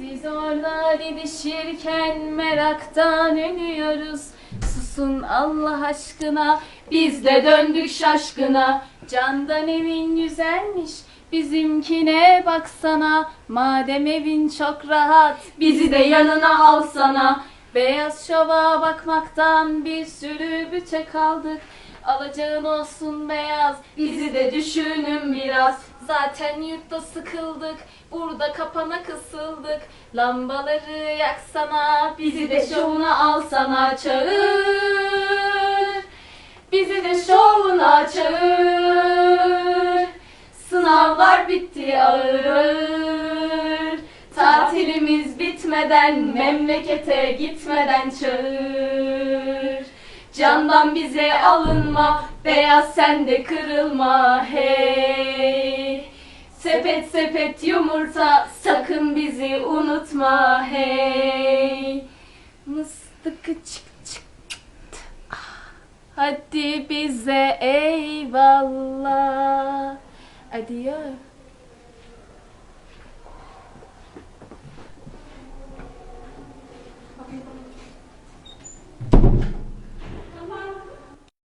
Siz orada didişirken meraktan ölüyoruz. Susun Allah aşkına, biz de döndük şaşkına. Candan evin güzelmiş, bizimkine baksana. Madem evin çok rahat, bizi de yanına alsana. Beyaz şova bakmaktan bir sürü büte kaldık. Alacağın olsun beyaz, bizi de düşünün biraz. Zaten yurtta sıkıldık, burada kapana kısıldık. Lambaları yaksana, bizi de şovuna alsana çağır. Bizi de şovuna çağır. Sınavlar bitti ağır. Tatilimiz bitmeden, memlekete gitmeden çağır. Candan bize alınma, beyaz sen de kırılma hey. Sepet sepet yumurta, sakın bizi unutma hey. Mıstıkı çık çık Hadi bize eyvallah. Adieu.